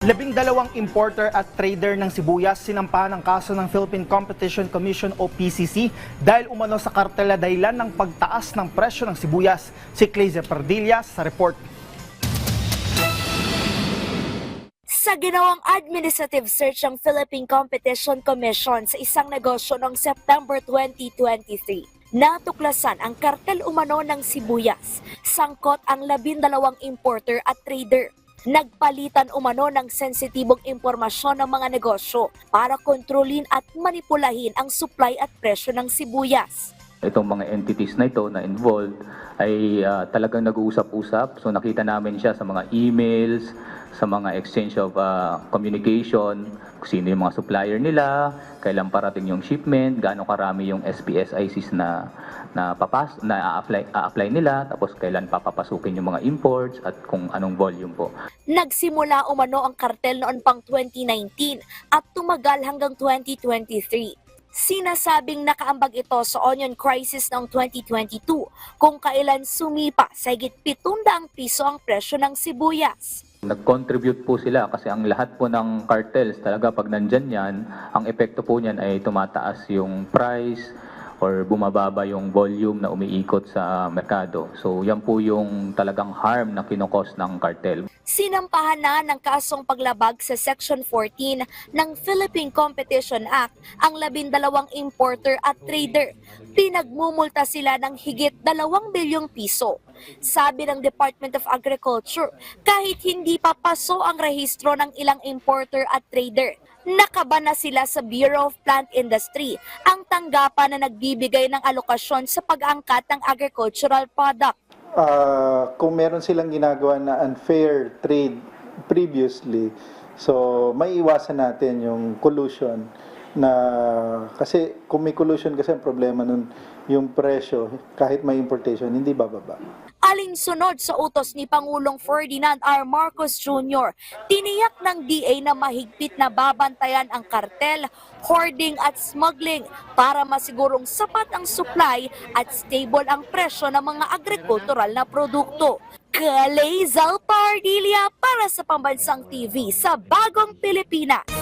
Labing dalawang importer at trader ng sibuyas sinampahan ng kaso ng Philippine Competition Commission o PCC dahil umano sa kartela dahilan ng pagtaas ng presyo ng sibuyas. Si Clayze Pardilla sa report. Sa ginawang administrative search ng Philippine Competition Commission sa isang negosyo noong September 2023, natuklasan ang kartel umano ng sibuyas. Sangkot ang labindalawang importer at trader. Nagpalitan umano ng sensitibong impormasyon ng mga negosyo para kontrolin at manipulahin ang supply at presyo ng sibuyas. Itong mga entities na ito na involved ay ah, talagang nag-uusap-usap. So nakita namin siya sa mga emails, sa mga exchange of ah, communication, kung sino yung mga supplier nila, kailan parating yung shipment, gaano karami yung SPS ICs na na papas na a-apply, a-apply nila, tapos kailan papapasukin yung mga imports at kung anong volume po. Nagsimula umano ang kartel noon pang 2019 at tumagal hanggang 2023. Sinasabing nakaambag ito sa onion crisis noong 2022 kung kailan sumipa sa higit 700 piso ang presyo ng sibuyas. Nag-contribute po sila kasi ang lahat po ng cartels talaga pag nandyan yan, ang epekto po niyan ay tumataas yung price or bumababa yung volume na umiikot sa merkado. So yan po yung talagang harm na kinokos ng cartel. Sinampahan na ng kasong paglabag sa Section 14 ng Philippine Competition Act ang labindalawang importer at trader. Pinagmumulta sila ng higit 2 bilyong piso. Sabi ng Department of Agriculture, kahit hindi pa paso ang rehistro ng ilang importer at trader, nakaba na sila sa Bureau of Plant Industry ang tanggapan na nagbibigay ng alokasyon sa pag-angkat ng agricultural product. Ah, kung meron silang ginagawa na unfair trade previously, so may iwasan natin yung collusion na kasi kung may collusion kasi ang problema nun yung presyo kahit may importation hindi bababa. Alinsunod sa utos ni Pangulong Ferdinand R. Marcos Jr., tiniyak ng DA na mahigpit na babantayan ang kartel, hoarding at smuggling para masigurong sapat ang supply at stable ang presyo ng mga agrikultural na produkto. Kalezal Pardilia para sa Pambansang TV sa Bagong Pilipinas.